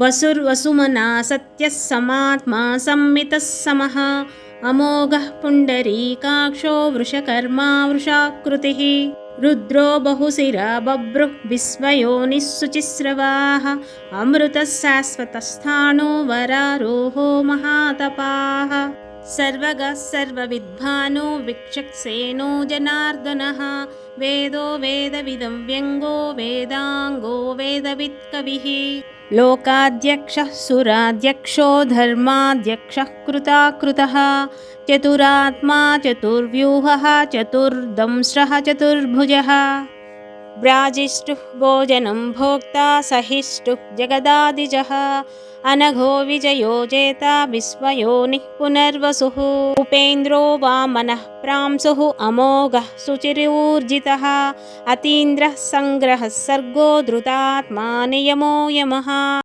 वसुर्वसुमना सत्यः समात्मा संमितः समः अमोघः पुण्डरीकाक्षो वृषकर्मा वृषाकृतिः रुद्रो बहुशिरा बभ्रुः विश्वयोनिः शुचिस्रवाः अमृतः शाश्वतस्थाणो वरारोहो महातपाः। सर्वगः सर्वविद्भानो विक्षक्सेनो जनार्दनः वेदो वेदविदं व्यङ्गो वेदाङ्गो वेदवित्कविः लोकाध्यक्षः सुराध्यक्षो धर्माध्यक्षः कृताकृतः चतुरात्मा चतुर्व्यूहः चतुर्दंश्रः चतुर्भुजः। व्राजिष्ठुः भोजनं भोक्ता सहिष्ठुः जगदादिजः अनघो विजयो जेता विश्वयोनिः पुनर्वसुः उपेन्द्रो वामनः प्रांसुः अमोघः शुचिरूर्जितः अतीन्द्रः सङ्ग्रहः सर्गो धृतात्मा नियमो यमः